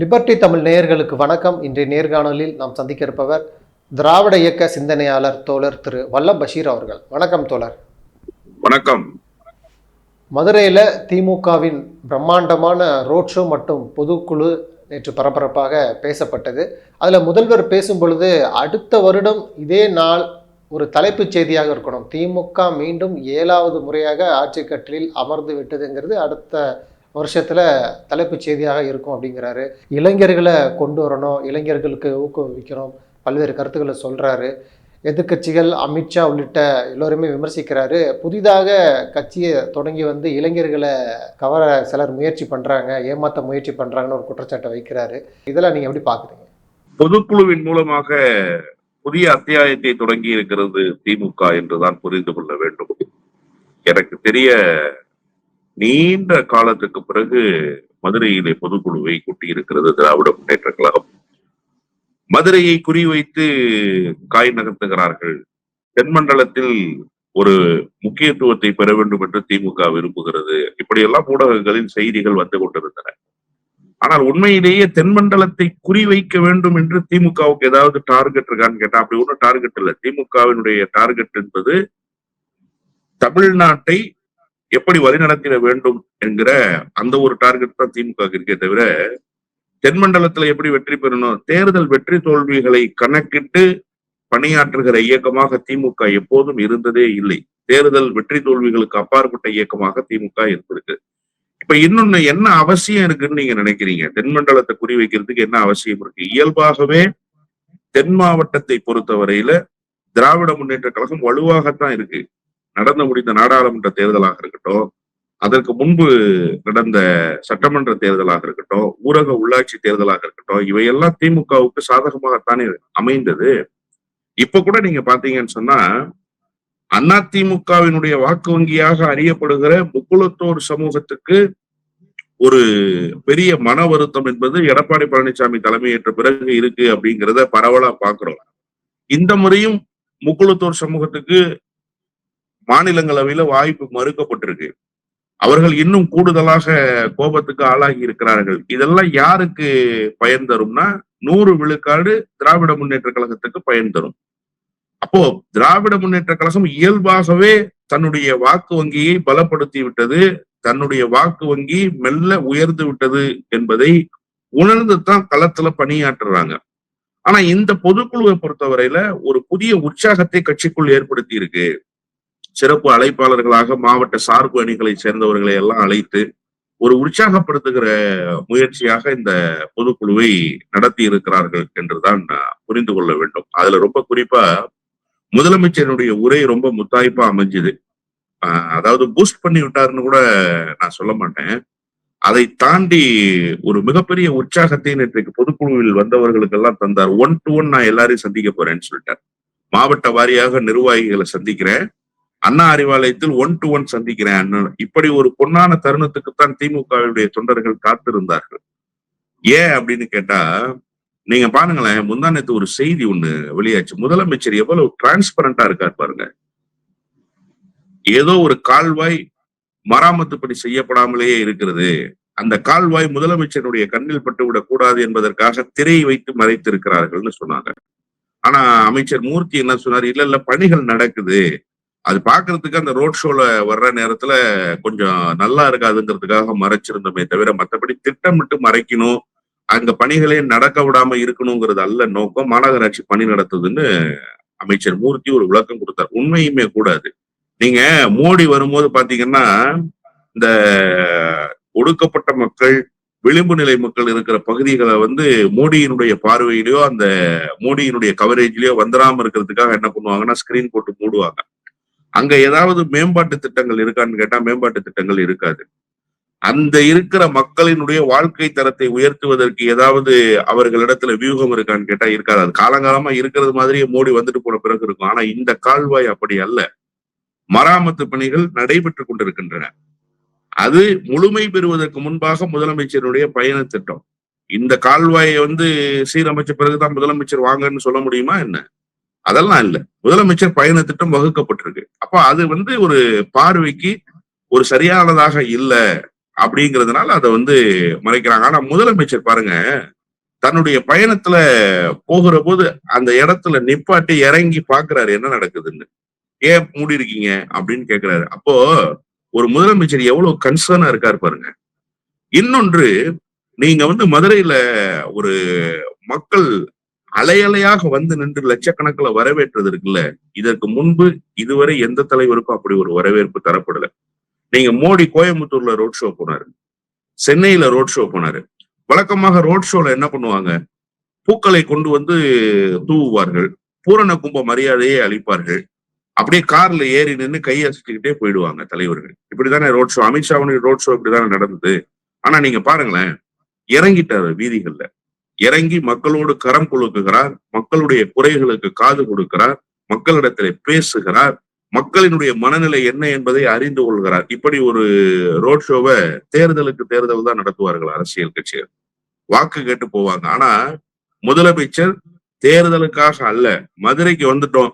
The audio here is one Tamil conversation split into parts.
லிபர்டி தமிழ் நேயர்களுக்கு வணக்கம். இன்றைய நேர்காணலில் நாம் சந்திக்க இருப்பவர் திராவிட இயக்க சிந்தனையாளர் தோழர் திரு வல்லம் பஷீர் அவர்கள். வணக்கம் தோழர். வணக்கம். மதுரையில் திமுகவின் பிரம்மாண்டமான ரோட் ஷோ மற்றும் பொதுக்குழு நேற்று பரபரப்பாக பேசப்பட்டது. அதில் முதல்வர் பேசும் பொழுது அடுத்த வருடம் இதே நாள் ஒரு தலைப்புச் செய்தியாக இருக்கணும். திமுக மீண்டும் ஏழாவது முறையாக ஆட்சி கட்டிலில் அமர்ந்து விட்டதுங்கிறது அடுத்த வருஷத்தில் தலைப்புச் செய்தியாக இருக்கும் அப்படிங்கிறாரு. இளைஞர்களை கொண்டு வரணும் இளைஞர்களுக்கு ஊக்குவிக்கணும் பல்வேறு கருத்துக்களை சொல்கிறாரு எதிர்க்கட்சிகள் அமித்ஷா உள்ளிட்ட எல்லோருமே விமர்சிக்கிறாரு. புதிதாக கட்சியை தொடங்கி வந்து இளைஞர்களை கவர சிலர் முயற்சி பண்ணுறாங்க ஏமாற்ற முயற்சி பண்ணுறாங்கன்னு ஒரு குற்றச்சாட்டை வைக்கிறாரு. இதெல்லாம் நீங்கள் எப்படி பார்க்குறீங்க பொதுக்குழுவின் மூலமாக புதிய அத்தியாயத்தை தொடங்கி இருக்கிறது திமுக என்றுதான் புரிந்து கொள்ள வேண்டும். எனக்கு தெரிய நீண்ட காலத்துக்கு பிறகு மதுரையிலே பொதுக்குழுவை கூட்டியிருக்கிறது திராவிட முன்னேற்ற கழகம். மதுரையை குறிவைத்து காய் நகர்த்துகிறார்கள். தென்மண்டலத்தில் ஒரு முக்கியத்துவத்தை பெற வேண்டும் என்று திமுக விரும்புகிறது. இப்படியெல்லாம் ஊடகங்களில் செய்திகள் வந்து கொண்டிருந்தன. ஆனால் உண்மையிலேயே தென்மண்டலத்தை குறிவைக்க வேண்டும் என்று திமுகவுக்கு ஏதாவது டார்கெட் இருக்கான்னு கேட்டா அப்படி ஒன்றும் டார்கெட் இல்லை. திமுகவினுடைய டார்கெட் என்பது தமிழ்நாட்டை எப்படி வழிநடத்திட வேண்டும் என்கிற அந்த ஒரு டார்கெட் தான் திமுக இருக்கே தவிர தென்மண்டலத்துல எப்படி வெற்றி பெறணும்? தேர்தல் வெற்றி தோல்விகளை கணக்கிட்டு பணியாற்றுகிற இயக்கமாக திமுக எப்போதும் இருந்ததே இல்லை. தேர்தல் வெற்றி தோல்விகளுக்கு அப்பாற்பட்ட இயக்கமாக திமுக இருந்திருக்கு இப்ப இன்னொன்னு என்ன அவசியம் இருக்குன்னு நீங்க நினைக்கிறீங்க? தென்மண்டலத்தை குறிவைக்கிறதுக்கு என்ன அவசியம் இருக்கு? இயல்பாகவே தென் மாவட்டத்தை பொறுத்தவரையில திராவிட முன்னேற்ற கழகம் வலுவாகத்தான் இருக்கு. நடந்து முடிந்த நாடாளுமன்ற தேர்தலாக இருக்கட்டும் அதற்கு முன்பு நடந்த சட்டமன்ற தேர்தலாக இருக்கட்டும் ஊரக உள்ளாட்சி தேர்தலாக இருக்கட்டும் இவையெல்லாம் திமுகவுக்கு சாதகமாகத்தானே அமைந்தது. இப்ப கூட நீங்க பாத்தீங்கன்னு சொன்னா அதிமுகவினுடைய வாக்கு வங்கியாக அறியப்படுகிற முக்குளத்தோர் சமூகத்துக்கு ஒரு பெரிய மன வருத்தம் என்பது எடப்பாடி பழனிசாமி தலைமையேற்ற பிறகு இருக்கு அப்படிங்கிறத பரவலா பாக்குறோம் இந்த முறையும் முக்குளத்தோர் சமூகத்துக்கு மாநிலங்களவையில வாய்ப்பு மறுக்கப்பட்டிருக்கு. அவர்கள் இன்னும் கூடுதலாக கோபத்துக்கு ஆளாகி இருக்கிறார்கள். இதெல்லாம் யாருக்கு பயன் தரும்னா நூறு விழுக்காடு திராவிட முன்னேற்ற கழகத்துக்கு பயன் தரும். அப்போ திராவிட முன்னேற்ற கழகம் இயல்பாகவே தன்னுடைய வாக்கு வங்கியை பலப்படுத்தி விட்டது தன்னுடைய வாக்கு வங்கி மெல்ல உயர்ந்து விட்டது என்பதை உணர்ந்து தான் களத்துல பணியாற்றுறாங்க. ஆனா இந்த பொதுக்குழுவை பொறுத்தவரையில ஒரு புதிய உற்சாகத்தை கட்சிக்குள் ஏற்படுத்தி இருக்கு சிறப்பு அழைப்பாளர்களாக மாவட்ட சார்பு அணிகளை சேர்ந்தவர்களை எல்லாம் அழைத்து ஒரு உற்சாகப்படுத்துகிற முயற்சியாக இந்த பொதுக்குழுவை நடத்தி இருக்கிறார்கள் என்றுதான் புரிந்து கொள்ள வேண்டும். அதுல ரொம்ப குறிப்பா முதலமைச்சருடைய உரை ரொம்ப முத்தாய்ப்பா அமைஞ்சுது. அதாவது பூஸ்ட் பண்ணி விட்டாருன்னு கூட நான் சொல்ல மாட்டேன். அதை தாண்டி ஒரு மிகப்பெரிய உற்சாகத்தை நேற்றைக்கு பொதுக்குழுவில் வந்தவர்களுக்கெல்லாம் தந்தார். ஒன் டு ஒன் நான் எல்லாரையும் சந்திக்க போறேன்னு சொல்லிட்டார். மாவட்ட வாரியாக நிர்வாகிகளை சந்திக்கிறேன். அண்ணா அறிவாலயத்தில் ஒன் டு ஒன் சந்திக்கிறேன் அண்ணன் இப்படி ஒரு பொன்னான தருணத்துக்குத்தான் திமுகவுடைய தொண்டர்கள் காத்திருந்தார்கள். ஏன் அப்படின்னு கேட்டா நீங்க பாருங்களேன் முந்தானத்து ஒரு செய்தி ஒண்ணு வெளியாச்சு. முதலமைச்சர் எவ்வளவு டிரான்ஸ்பரண்டா இருக்கார் பாருங்க. ஏதோ ஒரு கால்வாய் மராமத்து பணி செய்யப்படாமலேயே இருக்கிறது. அந்த கால்வாய் முதலமைச்சருடைய கண்ணில் பட்டுவிடக் கூடாது என்பதற்காக திரையை வைத்து மறைத்திருக்கிறார்கள்னு சொன்னாங்க. ஆனா அமைச்சர் மூர்த்தி என்ன சொன்னார்? இல்ல இல்ல பணிகள் நடக்குது. அது பாக்குறதுக்கு அந்த ரோட் ஷோல வர்ற நேரத்துல கொஞ்சம் நல்லா இருக்காதுங்கிறதுக்காக மறைச்சிருந்தோமே தவிர மற்றபடி திட்டமிட்டு மறைக்கணும். அங்க பணிகளே நடக்க விடாம இருக்கணுங்கிறது அல்ல நோக்கம். மாநகராட்சி பணி நடத்துதுன்னு அமைச்சர் மூர்த்தி ஒரு விளக்கம் கொடுத்தார். உண்மையுமே கூடாது நீங்க மோடி வரும்போது பாத்தீங்கன்னா இந்த ஒடுக்கப்பட்ட மக்கள் விளிம்பு நிலை மக்கள் இருக்கிற பகுதிகளை வந்து மோடியினுடைய பார்வையிலயோ அந்த மோடியினுடைய கவரேஜ்லயோ வந்துடாம இருக்கிறதுக்காக என்ன பண்ணுவாங்கன்னா ஸ்கிரீன் போட்டு மூடுவாங்க. அங்க ஏதாவது மேம்பாட்டு திட்டங்கள் இருக்கான்னு கேட்டா மேம்பாட்டு திட்டங்கள் இருக்காது. அந்த இருக்கிற மக்களினுடைய வாழ்க்கை தரத்தை உயர்த்துவதற்கு ஏதாவது அவர்களிடத்துல வியூகம் இருக்கான்னு கேட்டா இருக்காது. அது காலங்காலமா இருக்கிறது மாதிரியே மோடி வந்துட்டு போன பிறகு இருக்கும். ஆனா இந்த கால்வாய் அப்படி அல்ல. மராமத்து பணிகள் நடைபெற்று கொண்டிருக்கின்றன. அது முழுமை பெறுவதற்கு முன்பாக முதலமைச்சருடைய பயண திட்டம். இந்த கால்வாயை வந்து சீரமைச்ச பிறகுதான் முதலமைச்சர் வாங்கன்னு சொல்ல முடியுமா என்ன? அதெல்லாம் இல்லை. முதலமைச்சர் பயண திட்டம் வகுக்கப்பட்டிருக்கு. அப்ப அது வந்து ஒரு பார்வைக்கு ஒரு சரியானதாக இல்லை அப்படிங்கிறதுனால அதை வந்து மறைக்கிறாங்க. ஆனா முதலமைச்சர் பாருங்க தன்னுடைய பயணத்துல போகிற போது அந்த இடத்துல நிப்பாட்டி இறங்கி பாக்குறாரு. என்ன நடக்குதுன்னு? ஏன் மூடி இருக்கீங்க அப்படின்னு கேக்குறாரு. அப்போ ஒரு முதலமைச்சர் எவ்வளவு கன்சர்னா இருக்காரு பாருங்க. இன்னொன்று நீங்க வந்து மதுரையில ஒரு மக்கள் அலையலையாக வந்து நின்று லட்சக்கணக்கில் வரவேற்றது இருக்குல்ல? இதற்கு முன்பு இதுவரை எந்த தலைவருக்கும் அப்படி ஒரு வரவேற்பு தரப்படல. நீங்க மோடி கோயம்புத்தூர்ல ரோட் ஷோ போனாரு. சென்னையில ரோட் ஷோ போனாரு. வழக்கமாக ரோட் ஷோல என்ன பண்ணுவாங்க? பூக்களை கொண்டு வந்து தூவுவார்கள். பூரண கும்ப மரியாதையை அளிப்பார்கள். அப்படியே கார்ல ஏறி நின்று கையசிச்சுக்கிட்டே போயிடுவாங்க தலைவர்கள். இப்படிதானே ரோட் ஷோ? அமித்ஷாவுடைய ரோட் ஷோ இப்படிதானே நடந்தது. ஆனா நீங்க பாருங்களேன் இறங்கிட்டாரு வீதிகள்ல. இறங்கி மக்களோடு கரம் கொடுக்குகிறார் மக்களுடைய குறைகளுக்கு காது கொடுக்கிறார் மக்களிடத்திலே பேசுகிறார் மக்களினுடைய மனநிலை என்ன என்பதை அறிந்து கொள்கிறார். இப்படி ஒரு ரோட் ஷோவை தேர்தலுக்கு தேர்தல் தான் நடத்துவார்கள் அரசியல் கட்சிகள். வாக்கு கேட்டு போவாங்க. ஆனா முதலமைச்சர் தேர்தலுக்காக அல்ல மதுரைக்கு வந்துட்டோம்.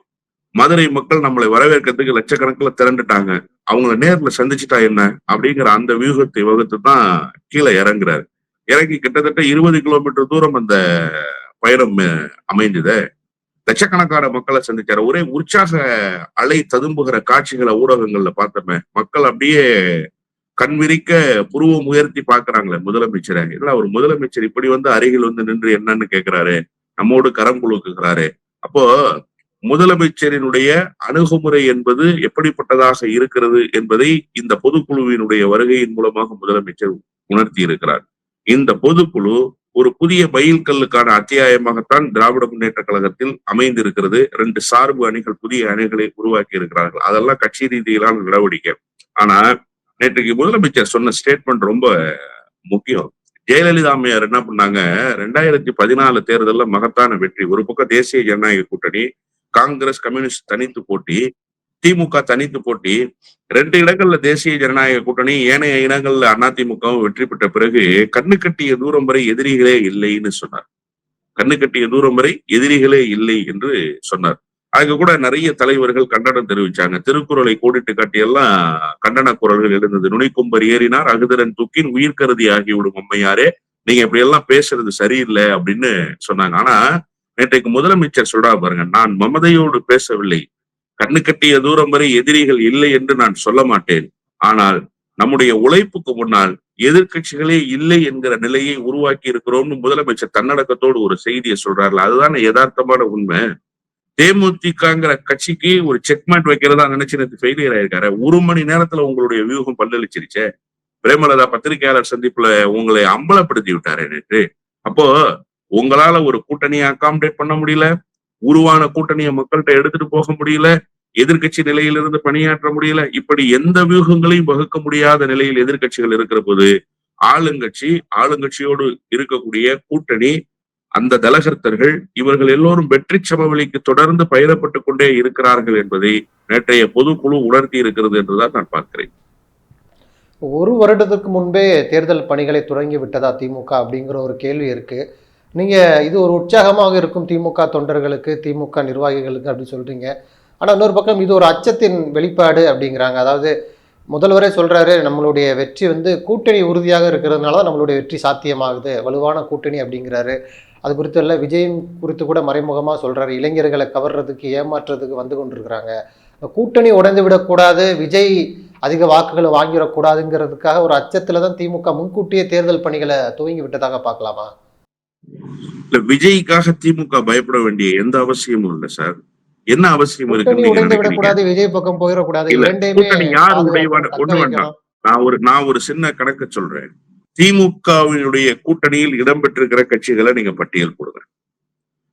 மதுரை மக்கள் நம்மளை வரவேற்கிறதுக்கு லட்சக்கணக்கில் திரண்டுட்டாங்க. அவங்கள நேர்ல சந்திச்சுட்டா என்ன? அப்படிங்கிற அந்த வியூகத்தை வகுத்து தான் கீழே இறங்குறாரு. இறங்கி கிட்டத்தட்ட இருபது கிலோமீட்டர் தூரம் அந்த பயணம் அமைந்தது. லட்சக்கணக்கான மக்களை சந்திச்சாரு. ஒரே உற்சாக அலை ததும்புகிற காட்சிகளை ஊடகங்கள்ல பார்த்தோமே மக்கள் அப்படியே கண்விரிக்க புருவம் உயர்த்தி பாக்குறாங்களே முதலமைச்சரை. இல்ல அவர் முதலமைச்சர் இப்படி வந்து அருகில் வந்து நின்று என்னன்னு கேட்கிறாரு நம்மோடு கரம் குலுக்குகிறாரு. அப்போ முதலமைச்சரினுடைய அணுகுமுறை என்பது எப்படிப்பட்டதாக இருக்கிறது என்பதை இந்த பொதுக்குழுவினுடைய வருகையின் மூலமாக முதலமைச்சர் உணர்த்தி இருக்கிறார் இந்த பொதுக்குழு ஒரு புதிய பயில்கல்லுக்கான அத்தியாயமாகத்தான் திராவிட முன்னேற்ற கழகத்தில் அமைந்திருக்கிறது. ரெண்டு சார்பு அணிகள் புதிய அணிகளை உருவாக்கி இருக்கிறார்கள். அதெல்லாம் கட்சி ரீதியிலான நடவடிக்கை. ஆனா நேற்றுக்கு முதலமைச்சர் சொன்ன ஸ்டேட்மெண்ட் ரொம்ப முக்கியம். ஜெயலலிதா அம்மையார் என்ன பண்ணாங்க? ரெண்டாயிரத்தி பதினாலு தேர்தலில் மகத்தான வெற்றி. ஒரு பக்கம் தேசிய ஜனநாயக கூட்டணி காங்கிரஸ் கம்யூனிஸ்ட் தனித்து போட்டி திமுக தனித்து போட்டி ரெண்டு இடங்கள்ல தேசிய ஜனநாயக கூட்டணி ஏனைய இடங்கள்ல அதிமுகவும் வெற்றி பெற்ற பிறகு கண்ணு கட்டிய தூரம் வரை எதிரிகளே இல்லைன்னு சொன்னார். கண்ணு கட்டிய தூரம் வரை எதிரிகளே இல்லை என்று சொன்னார். அங்க கூட நிறைய தலைவர்கள் கண்டனம் தெரிவிச்சாங்க. திருக்குறளை கோடிட்டு காட்டியெல்லாம் கண்டன குரல்கள் எழுந்தது. நுனிக்கும்பர் ஏறினார் அகுதரன் தூக்கின் உயிர் கருதி ஆகிவிடும் அம்மையாரே நீங்க இப்படி எல்லாம் பேசுறது சரியில்லை அப்படின்னு சொன்னாங்க. ஆனா நேற்றைக்கு முதலமைச்சர் சொல்றா பாருங்க நான் மமதையோடு பேசவில்லை. கண்ணு கட்டிய தூரம் வரை எதிரிகள் இல்லை என்று நான் சொல்ல மாட்டேன். ஆனால் நம்முடைய உழைப்புக்கு முன்னால் எதிர்க்கட்சிகளே இல்லை என்கிற நிலையை உருவாக்கி இருக்கிறோம்னு முதலமைச்சர் தன்னடக்கத்தோடு ஒரு செய்தியை சொல்றாருல அதுதான் யதார்த்தமான உண்மை? தேமுதிகங்கிற கட்சிக்கு ஒரு செக்மெண்ட் வைக்கிறதா நினைச்சு நேற்று ஃபெயிலியர் ஆயிருக்காரு ஒரு மணி நேரத்துல உங்களுடைய வியூகம் பல்லளிச்சிருச்சே. பிரேமலதா பத்திரிகையாளர் சந்திப்புல உங்களை அம்பலப்படுத்தி விட்டாரு நேற்று. அப்போ உங்களால ஒரு கூட்டணியை அகாமடேட் பண்ண முடியல? உருவான கூட்டணியை மக்கள்கிட்ட எடுத்துட்டு போக முடியல எதிர்கட்சி நிலையிலிருந்து பணியாற்ற முடியல இப்படி எந்த வியூகங்களையும் வகுக்க முடியாத நிலையில் எதிர்கட்சிகள் இருக்கிற போது ஆளுங்கட்சி ஆளுங்கட்சியோடு இருக்கக்கூடிய கூட்டணி அந்த தலகர்த்தர்கள் இவர்கள் எல்லோரும் வெற்றி சமவெளிக்கு தொடர்ந்து பயிரப்பட்டுக் கொண்டே இருக்கிறார்கள் என்பதை நேற்றைய பொதுக்குழு உணர்த்தி இருக்கிறது என்றுதான் நான் பார்க்கிறேன். ஒரு வருடத்துக்கு முன்பே தேர்தல் பணிகளை தொடங்கி விட்டதா திமுக அப்படிங்கிற ஒரு கேள்வி இருக்கு. நீங்கள் இது ஒரு உற்சாகமாக இருக்கும் திமுக தொண்டர்களுக்கு திமுக நிர்வாகிகளுக்கு அப்படின்னு சொல்கிறீங்க ஆனால் இன்னொரு பக்கம் இது ஒரு அச்சத்தின் வெளிப்பாடு அப்படிங்கிறாங்க. அதாவது முதல்வரே சொல்கிறாரு நம்மளுடைய வெற்றி வந்து கூட்டணி உறுதியாக இருக்கிறதுனால தான் நம்மளுடைய வெற்றி சாத்தியமாகுது. வலுவான கூட்டணி அப்படிங்கிறாரு. அது குறித்து இல்லை விஜயம் குறித்து கூட மறைமுகமாக சொல்கிறாரு இளைஞர்களை கவர்றதுக்கு ஏமாற்றுறதுக்கு வந்து கொண்டிருக்கிறாங்க. கூட்டணி உடைந்து விடக்கூடாது விஜய் அதிக வாக்குகளை வாங்கிடக்கூடாதுங்கிறதுக்காக ஒரு அச்சத்தில் தான் திமுக முன்கூட்டியே தேர்தல் பணிகளை துவங்கி விட்டதாக பார்க்கலாமா? இல்ல விஜய்க்காக திமுக பயப்பட வேண்டிய எந்த அவசியமும் இல்லை சார். என்ன அவசியம் இருக்கு விஜய் பக்கம் போயிடக்கூடாது. இல்ல, யார் உடைவான ஒண்ணு வேண்டாம். நான் ஒரு நான் ஒரு சின்ன கணக்கு சொல்றேன். திமுகவினுடைய கூட்டணியில் இடம்பெற்றிருக்கிற கட்சிகளை நீங்க பட்டியல் கொடுங்க.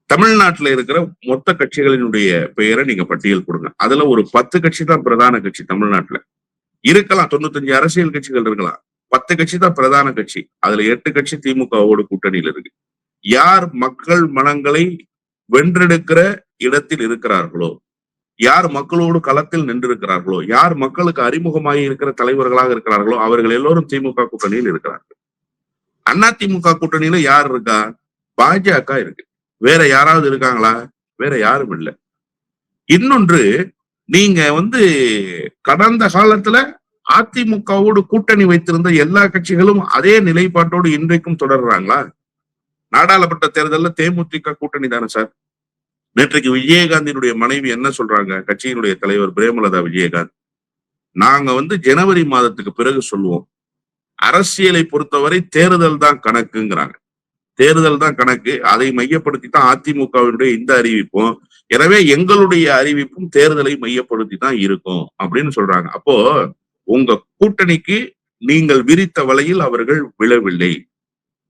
தமிழ்நாட்டுல இருக்கிற மொத்த கட்சிகளினுடைய பெயரை நீங்க பட்டியல் கொடுங்க. அதுல ஒரு பத்து கட்சி தான் பிரதான கட்சி தமிழ்நாட்டுல. இருக்கலாம் தொண்ணூத்தஞ்சு அரசியல் கட்சிகள் இருக்கலாம். பத்து கட்சி தான் பிரதான கட்சி. அதுல எட்டு கட்சி திமுகவோட கூட்டணியில் இருக்கு. யார் மக்கள் மனங்களை வென்றெடுக்கிற இடத்தில் இருக்கிறார்களோ யார் மக்களோடு களத்தில் நின்றிருக்கிறார்களோ யார் மக்களுக்கு அறிமுகமாகி இருக்கிற தலைவர்களாக இருக்கிறார்களோ அவர்கள் எல்லோரும் திமுக கூட்டணியில் இருக்கிறார்கள். அண்ணா திமுக கூட்டணியில யார் இருக்கா? பாஜக இருக்கு. வேற யாராவது இருக்காங்களா? வேற யாரும் இல்லை. இன்னொன்று நீங்க வந்து கடந்த காலத்துல அதிமுகவோடு கூட்டணி வைத்திருந்த எல்லா கட்சிகளும் அதே நிலைப்பாட்டோடு இன்றைக்கும் தொடர்றாங்களா? நாடாளுமன்ற தேர்தல்ல தேமுதிக கூட்டணி தானே சார்? நேற்றைக்கு விஜயகாந்தினுடைய மனைவி என்ன சொல்றாங்க? கட்சியினுடைய தலைவர் பிரேமலதா விஜயகாந்த். நாங்க வந்து ஜனவரி மாதத்துக்கு பிறகு சொல்லுவோம். அரசியலை பொறுத்தவரை தேர்தல் தான் கணக்குங்கிறாங்க. தேர்தல் தான் கணக்கு. அதை மையப்படுத்தி தான் அதிமுகவினுடைய இந்த அறிவிப்பும். எனவே எங்களுடைய அறிவிப்பும் தேர்தலை மையப்படுத்தி தான் இருக்கும் அப்படின்னு சொல்றாங்க. அப்போ உங்க கூட்டணிக்கு நீங்கள் விரித்த வலையில் அவர்கள் விழவில்லை.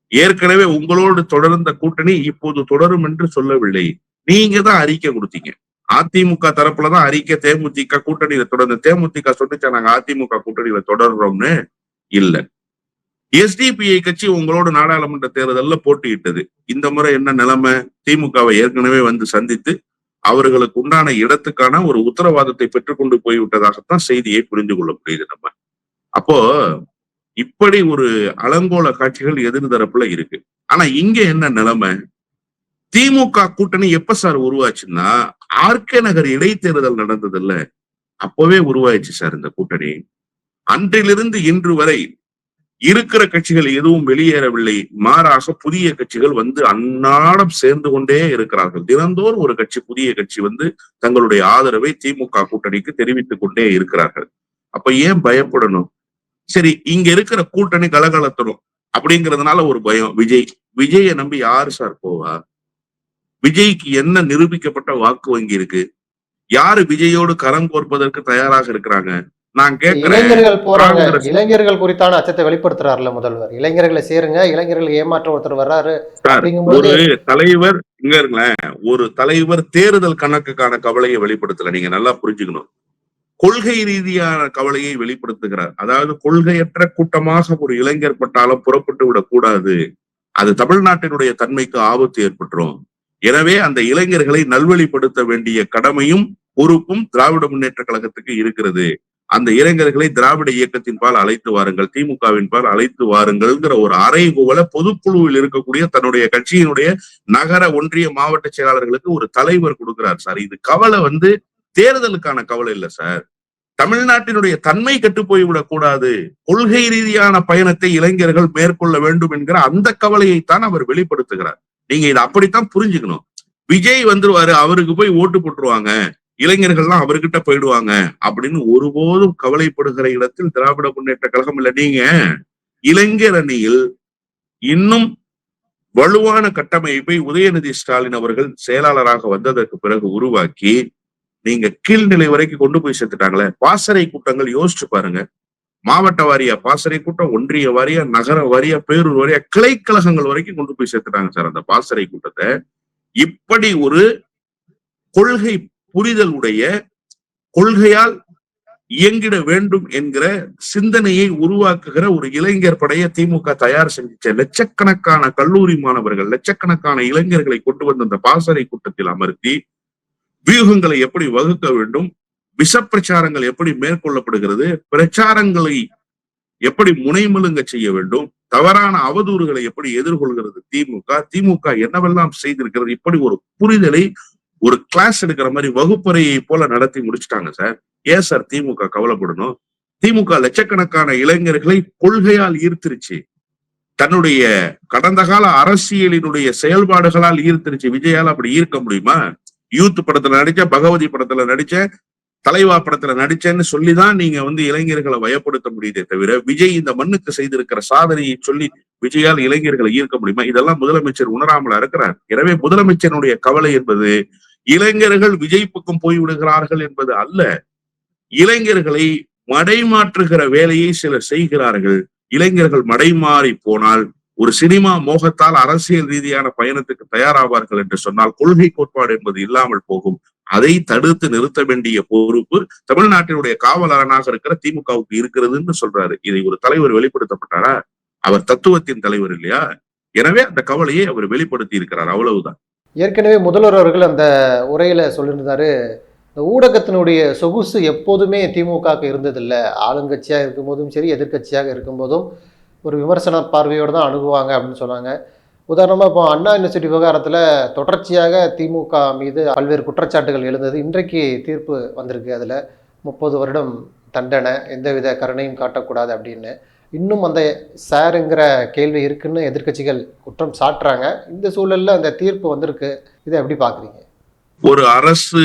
ஏற்கனவே உங்களோடு தொடர்ந்த கூட்டணி இப்போது தொடரும் என்று சொல்லவில்லை. நீங்க தான் அறிக்கை கொடுத்தீங்க. அதிமுக தரப்புலதான் அறிக்கை தேமுதிக கூட்டணியில தொடர்ந்து தேமுதிக சொல்லிச்சா நாங்க அதிமுக கூட்டணியில தொடர்றோம்னு? இல்ல. எஸ்டிபிஐ கட்சி உங்களோட நாடாளுமன்ற தேர்தல்ல போட்டியிட்டது. இந்த முறை என்ன நிலைமை? திமுகவை ஏற்கனவே வந்து சந்தித்து அவர்களுக்கு உண்டான இடத்துக்கான ஒரு உத்தரவாதத்தை பெற்றுக்கொண்டு போய்விட்டதாகத்தான் செய்தியை புரிந்து கொள்ள முடியுது நம்ம. அப்போ இப்படி ஒரு அலங்கோல காட்சிகள் எதிர் தரப்புல இருக்கு. ஆனா இங்க என்ன நிலைமை? திமுக கூட்டணி எப்ப சார் உருவாச்சுன்னா ஆர்கே நகர் இடைத்தேர்தல் நடந்தது இல்ல அப்பவே உருவாயிடுச்சு சார் இந்த கூட்டணி. அன்றிலிருந்து இன்று வரை இருக்கிற கட்சிகள் எதுவும் வெளியேறவில்லை. மாறாக புதிய கட்சிகள் வந்து அன்னாடம் சேர்ந்து கொண்டே இருக்கிறார்கள். தினந்தோறும் ஒரு கட்சி புதிய கட்சி வந்து தங்களுடைய ஆதரவை திமுக கூட்டணிக்கு தெரிவித்துக் கொண்டே இருக்கிறார்கள். அப்ப ஏன் பயப்படணும்? சரி இங்க இருக்கிற கூட்டணி கலகலத்தணும் அப்படிங்கிறதுனால ஒரு பயம். விஜய் விஜயை நம்பி யாரு சார் போவா? விஜய்க்கு என்ன நிரூபிக்கப்பட்ட வாக்கு வங்கி இருக்கு? யாரு விஜயோடு கரம் கோர்ப்பதற்கு தயாராக இருக்கிறாங்க? நான் கேட்கிறேன். இளைஞர்கள் போறாங்க. இளைஞர்கள் குறித்தான அச்சத்தை வெளிப்படுத்துறாருல முதல்வர். இளைஞர்களை சேருங்க இளைஞர்கள் ஏமாற்ற ஒருத்தர் வர்றாரு ஒரு தலைவர் இங்க இருங்களேன். ஒரு தலைவர் தேர்தல் கணக்குக்கான கவலையை வெளிப்படுத்தல. நீங்க நல்லா புரிஞ்சுக்கணும். கொள்கை ரீதியான கவலையை வெளிப்படுத்துகிறார். அதாவது கொள்கையற்ற கூட்டமாக ஒரு இளைஞர் பட்டாலும் புறப்பட்டு விடக்கூடாது அது தமிழ்நாட்டினுடைய தன்மைக்கு ஆபத்து ஏற்பட்டுரும். எனவே அந்த இளைஞர்களை நல்வழிப்படுத்த வேண்டிய கடமையும் பொறுப்பும் திராவிட முன்னேற்ற கழகத்துக்கு இருக்கிறது. அந்த இளைஞர்களை திராவிட இயக்கத்தின் பால் அழைத்து வாருங்கள் திமுகவின் பால் அழைத்து வாருங்கள்ங்கிற ஒரு அறைகூவல பொதுக்குழுவில் இருக்கக்கூடிய தன்னுடைய கட்சியினுடைய நகர ஒன்றிய மாவட்ட செயலாளர்களுக்கு ஒரு தலைவர் கொடுக்கிறார் சார். இது கவலை வந்து தேர்தலுக்கான கவலை இல்லை சார். தமிழ்நாட்டினுடைய தன்மை கெட்டு போய்விடக் கூடாது. கொள்கை ரீதியான பயணத்தை இளைஞர்கள் மேற்கொள்ள வேண்டும் என்கிற அந்த கவலையைத்தான் அவர் வெளிப்படுத்துகிறார். நீங்க இதை அப்படித்தான் புரிஞ்சுக்கணும். விஜய் வந்துருவாரு அவருக்கு போய் ஓட்டு போட்டுருவாங்க. இளைஞர்கள்லாம் அவர்கிட்ட போயிடுவாங்க அப்படின்னு ஒருபோதும் கவலைப்படுகிற இடத்தில் திராவிட முன்னேற்ற கழகம் இல்ல. நீங்க இளைஞர் அணியில் இன்னும் வலுவான கட்டமைப்பை உதயநிதி ஸ்டாலின் அவர்கள் செயலாளராக வந்ததற்கு பிறகு உருவாக்கி நீங்க கீழ்நிலை வரைக்கும் கொண்டு போய் சேர்த்துட்டாங்களே பாசறை கூட்டங்கள் யோசிச்சு பாருங்க. மாவட்ட வாரியா பாசறை கூட்டம் ஒன்றிய வாரியா நகர வாரியா பேரூர் வாரியா கிளைக்கழகங்கள் வரைக்கும் கொண்டு போய் சேர்த்துட்டாங்க சார் அந்த பாசறை கூட்டத்தை. இப்படி ஒரு கொள்கை புரிதல் உடைய கொள்கையால் இயங்கிட வேண்டும் என்கிற சிந்தனையை உருவாக்குகிற ஒரு இளைஞர் படையை திமுக தயார் செஞ்ச லட்சக்கணக்கான கல்லூரி மாணவர்கள் லட்சக்கணக்கான இளைஞர்களை கொண்டு வந்த அந்த பாசறை கூட்டத்தில் அமர்த்தி வியூகங்களை எப்படி வகுக்க வேண்டும்? விஷப்பிரச்சாரங்கள் எப்படி மேற்கொள்ளப்படுகிறது? பிரச்சாரங்களை எப்படி முனைமலுங்க செய்ய வேண்டும்? தவறான அவதூறுகளை எப்படி எதிர்கொள்கிறது திமுக? திமுக என்னவெல்லாம் செய்திருக்கிறது? இப்படி ஒரு புரிதலை ஒரு கிளாஸ் எடுக்கிற மாதிரி வகுப்பறையை போல நடத்தி முடிச்சிட்டாங்க சார் ஏன் சார் திமுக கவலைப்படணும்? திமுக லட்சக்கணக்கான இளைஞர்களை கொள்கையால் ஈர்த்திருச்சு. தன்னுடைய கடந்த கால அரசியலினுடைய செயல்பாடுகளால் ஈர்த்திருச்சு. விஜயால் அப்படி ஈர்க்க முடியுமா? யூத் படத்துல நடிச்ச பகவதி படத்துல நடிச்ச தலைவா படத்துல நடிச்சேன்னு சொல்லிதான் நீங்க வந்து இளைஞர்களை வயப்படுத்த முடியுதே தவிர விஜய் இந்த மண்ணுக்கு செய்திருக்கிற சாதனையை சொல்லி விஜயால் இளைஞர்களை ஈர்க்க முடியுமா? இதெல்லாம் முதலமைச்சர் உணராமலா இருக்கிறார். எனவே முதலமைச்சருடைய கவலை என்பது இளைஞர்கள் விஜய் பக்கம் போய் விடுகிறார்கள் என்பது அல்ல. இளைஞர்களை மடைமாற்றுகிற வேலையை சிலர் செய்கிறார்கள். இளைஞர்கள் மடைமாறி போனால் ஒரு சினிமா மோகத்தால் அரசியல் ரீதியான பயணத்துக்கு தயாராவார்கள் என்று சொன்னால் கொள்கை கோட்பாடு என்பது இல்லாமல் போகும். அதை தடுத்து நிறுத்த வேண்டிய பொறுப்பு தமிழ்நாட்டினுடைய காவலரனாக இருக்கிற திமுகவுக்கு இருக்கிறதுன்னு சொல்றாரு. இதை ஒரு தலைவர் வெளிப்படுத்தப்பட்டாரா? அவர் தத்துவத்தின் தலைவர் இல்லையா? எனவே அந்த கவலையை அவர் வெளிப்படுத்தி இருக்கிறார். அவ்வளவுதான். ஏற்கனவே முதல்வர் அவர்கள் அந்த உரையில சொல்லியிருந்தாரு இந்த ஊடகத்தினுடைய சொகுசு எப்போதுமே திமுகவுக்கு இருந்ததில்லை. ஆளுங்கட்சியாக இருக்கும்போதும் சரி எதிர்க்கட்சியாக இருக்கும்போதும் ஒரு விமர்சன பார்வையோடு தான் அணுகுவாங்க அப்படின்னு சொன்னாங்க. உதாரணமாக இப்போ அண்ணா யூனிவர்சிட்டி விவகாரத்தில் தொடர்ச்சியாக திமுக மீது பல்வேறு குற்றச்சாட்டுகள் எழுந்தது. இன்றைக்கு தீர்ப்பு வந்திருக்கு. அதில் முப்பது வருடம் தண்டனை எந்தவித கருணையும் காட்டக்கூடாது அப்படின்னு. இன்னும் அந்த சாருங்கிற கேள்வி இருக்குன்னு எதிர்க்கட்சிகள் குற்றம் சாட்டுறாங்க. இந்த சூழலில் அந்த தீர்ப்பு வந்திருக்கு. இதை எப்படி பார்க்குறீங்க ஒரு அரசு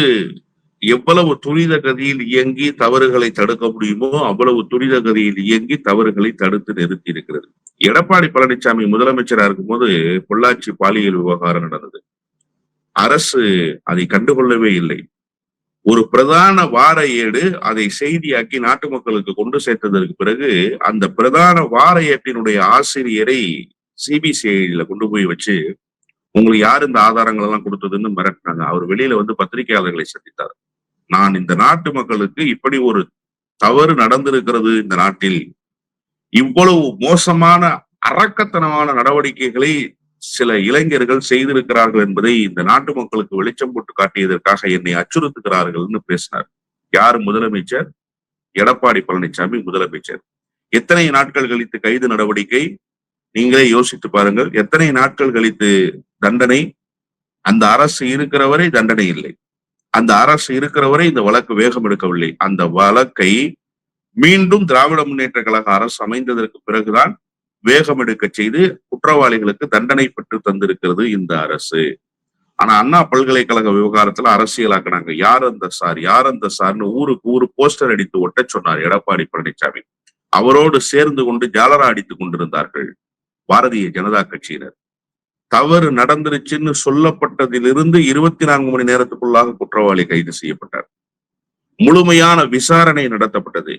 எவ்வளவு துரித கதியில் இயங்கி தவறுகளை தடுக்க முடியுமோ அவ்வளவு துரித கதியில் இயங்கி தவறுகளை தடுத்து நிறுத்தி இருக்கிறது எடப்பாடி பழனிசாமி முதலமைச்சரா இருக்கும்போது பொள்ளாச்சி பாலியல் விவகாரம் நடந்தது. அரசு அதை கண்டுகொள்ளவே இல்லை. ஒரு பிரதான வார ஏடு அதை செய்தியாக்கி நாட்டு மக்களுக்கு கொண்டு சேர்த்ததற்கு பிறகு அந்த பிரதான வார ஏட்டினுடைய ஆசிரியரை சிபிசிஐடியில கொண்டு போய் வச்சு உங்களுக்கு யார் இந்த ஆதாரங்கள் எல்லாம் கொடுத்ததுன்னு மிரட்டினாங்க. அவர் வெளியில வந்து பத்திரிகையாளர்களை சந்தித்தார். நான் இந்த நாட்டு மக்களுக்கு இப்படி ஒரு தவறு நடந்திருக்கிறது இந்த நாட்டில். இவ்வளவு மோசமான அரக்கத்தனமான நடவடிக்கைகளை சில இளைஞர்கள் செய்திருக்கிறார்கள் என்பதை இந்த நாட்டு மக்களுக்கு வெளிச்சம் போட்டு காட்டியதற்காக என்னை அச்சுறுத்துகிறார்கள்னு பேசினார். யார் முதலமைச்சர்? எடப்பாடி பழனிசாமி முதலமைச்சர். எத்தனை நாட்கள் கழித்து கைது நடவடிக்கை? நீங்களே யோசித்து பாருங்கள். எத்தனை நாட்கள் கழித்து தண்டனை? அந்த அரசு இருக்கிறவரை தண்டனை இல்லை. அந்த அரசு இருக்கிற வரை இந்த வழக்கு வேகம் எடுக்கவில்லை. அந்த வழக்கை மீண்டும் திராவிட முன்னேற்ற கழக அரசு அமைந்ததற்கு பிறகுதான் வேகம் எடுக்க செய்து குற்றவாளிகளுக்கு தண்டனை பெற்று தந்திருக்கிறது இந்த அரசு. ஆனா அண்ணா பல்கலைக்கழக விவகாரத்துல அரசியலாக்குனாங்க. யார் அந்த சார்? யார் அந்த சார்னு ஊருக்கு ஊரு போஸ்டர் அடித்து ஒட்ட சொன்னார் எடப்பாடி பழனிசாமி அவரோடு சேர்ந்து கொண்டு ஜாலரா அடித்துக் கொண்டிருந்தார்கள். பாரதிய ஜனதா கட்சியினர். தவறு நடந்துருச்சுன்னு சொல்லப்பட்டதிலிருந்து இருபத்தி நான்கு மணி நேரத்துக்குள்ளாக குற்றவாளி கைது செய்யப்பட்டார். முழுமையான விசாரணை நடத்தப்பட்டது.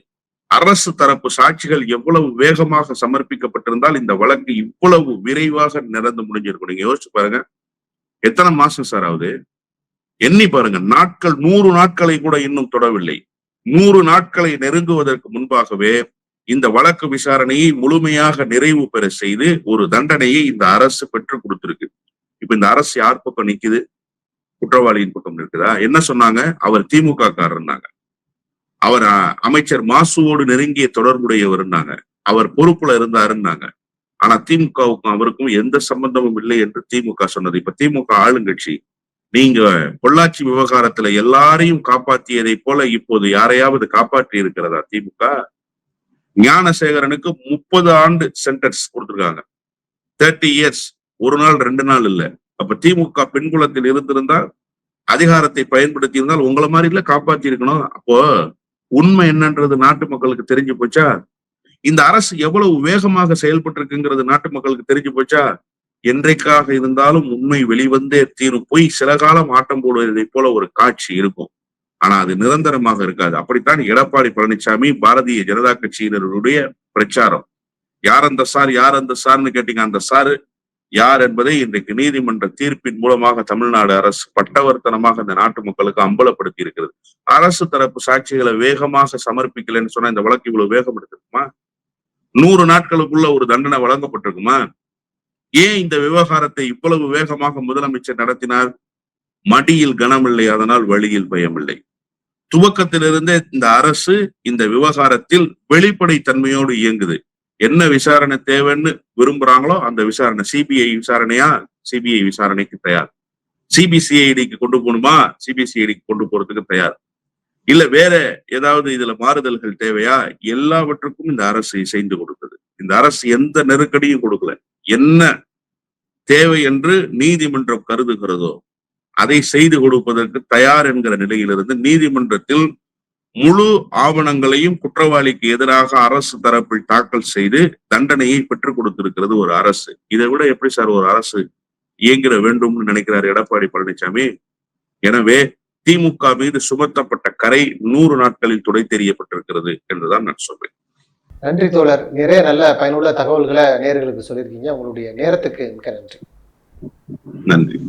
அரசு தரப்பு சாட்சிகள் எவ்வளவு வேகமாக சமர்ப்பிக்கப்பட்டிருந்தால் இந்த வழக்கு இவ்வளவு விரைவாக நடந்து முடிஞ்சிருக்கும். நீங்க யோசிச்சு பாருங்க. எத்தனை மாசம் சார் ஆகுது? எண்ணி பாருங்க. நாட்கள் நூறு நாட்களை கூட இன்னும் தொடவில்லை. நூறு நாட்களை நெருங்குவதற்கு முன்பாகவே இந்த வழக்கு விசாரணையை முழுமையாக நிறைவு பெற செய்து ஒரு தண்டனையை இந்த அரசு பெற்றுக் கொடுத்திருக்கு. இப்ப இந்த அரசு யார் பக்கம் நிக்குது? குற்றவாளியின் பக்கம் நிற்குதா? என்ன சொன்னாங்க? அவர் திமுக காரர்னாங்க அவர் அஹ், அமைச்சர் மாசுவோடு நெருங்கிய தொடர்புடையவர்னாங்க அவர் பொறுப்புல இருந்தாருன்னாங்க ஆனா திமுகவுக்கும் அவருக்கும் எந்த சம்பந்தமும் இல்லை என்று திமுக சொன்னது. இப்ப திமுக ஆளுங்கட்சி நீங்க பொள்ளாச்சி விவகாரத்துல எல்லாரையும் காப்பாத்தியதை போல இப்போது யாரையாவது காப்பாற்றி இருக்கிறதா திமுக? ஞானசேகரனுக்கு முப்பது ஆண்டு சென்டென்ஸ் கொடுத்திருக்காங்க. தேர்ட்டி இயர்ஸ் ஒரு நாள் ரெண்டு நாள் இல்ல. அப்ப திமுக பின்புலத்தில் இருந்திருந்தால் அதிகாரத்தை பயன்படுத்தி இருந்தால் உங்களை மாதிரி காப்பாத்தி இருக்கணும் அப்போ உண்மை என்னன்றது நாட்டு மக்களுக்கு தெரிஞ்சு போச்சா? இந்த அரசு எவ்வளவு வேகமாக செயல்பட்டு இருக்குங்கிறது நாட்டு மக்களுக்கு தெரிஞ்சு போச்சா? என்றைக்காக இருந்தாலும் உண்மை வெளிவந்தே தீரும். போய் சில காலம் ஆட்டம் போடுவதை போல ஒரு காட்சி இருக்கும். ஆனா அது நிரந்தரமாக இருக்காது. அப்படித்தான் எடப்பாடி பழனிசாமி பாரதிய ஜனதா கட்சியினருடைய பிரச்சாரம். யார் அந்த சார் யார் அந்த சார்னு கேட்டீங்க? அந்த சாரு யார் என்பதை இன்றைக்கு நீதிமன்ற தீர்ப்பின் மூலமாக தமிழ்நாடு அரசு பட்டவர்த்தனமாக இந்த நாட்டு மக்களுக்கு அம்பலப்படுத்தி இருக்கிறது. அரசு தரப்பு சாட்சிகளை வேகமாக சமர்ப்பிக்கலைன்னு சொன்னா இந்த வழக்கு இவ்வளவு வேகம் எடுத்திருக்குமா? நூறு நாட்களுக்குள்ள ஒரு தண்டனை வழங்கப்பட்டிருக்குமா? ஏன் இந்த விவகாரத்தை இவ்வளவு வேகமாக முதலமைச்சர் நடத்தினார்? மடியில் கனமில்லை அதனால் வழியில் பயமில்லை. துவக்கத்திலிருந்தே இந்த அரசு இந்த விவகாரத்தில் வெளிப்படை தன்மையோடு இயங்குது. என்ன விசாரணை தேவைன்னு விரும்புறாங்களோ அந்த விசாரணை சிபிஐ விசாரணையா? சிபிஐ விசாரணைக்கு தயார். சிபிசிஐடிக்கு கொண்டு போகணுமா? சிபிசிஐடிக்கு கொண்டு போறதுக்கு தயார். இல்ல வேற ஏதாவது இதுல மாறுதல்கள் தேவையா? எல்லாவற்றுக்கும் இந்த அரசு இசைந்து கொடுத்தது இந்த அரசு எந்த நெருக்கடியும் கொடுக்கல. என்ன தேவை என்று நீதிமன்றம் கருதுகிறதோ அதை செய்து கொடுப்பதற்கு தயார் என்கிற நிலையிலிருந்து நீதிமன்றத்தில் முழு ஆவணங்களையும் குற்றவாளிக்கு எதிராக அரசு தரப்பில் தாக்கல் செய்து தண்டனையை பெற்றுக் கொடுத்திருக்கிறது ஒரு அரசு. இதை விட எப்படி சார் ஒரு அரசு இயங்கிட வேண்டும்னு நினைக்கிறார் எடப்பாடி பழனிசாமி எனவே திமுக மீது சுமத்தப்பட்ட கரை நூறு நாட்களில் துடை தெரியப்பட்டிருக்கிறது என்றுதான் நான் சொல்றேன். நன்றி தோழர். நிறைய நல்ல பயனுள்ள தகவல்களை நேயர்களுக்கு சொல்லியிருக்கீங்க. உங்களுடைய நேரத்துக்கு மிக்க நன்றி. நன்றி.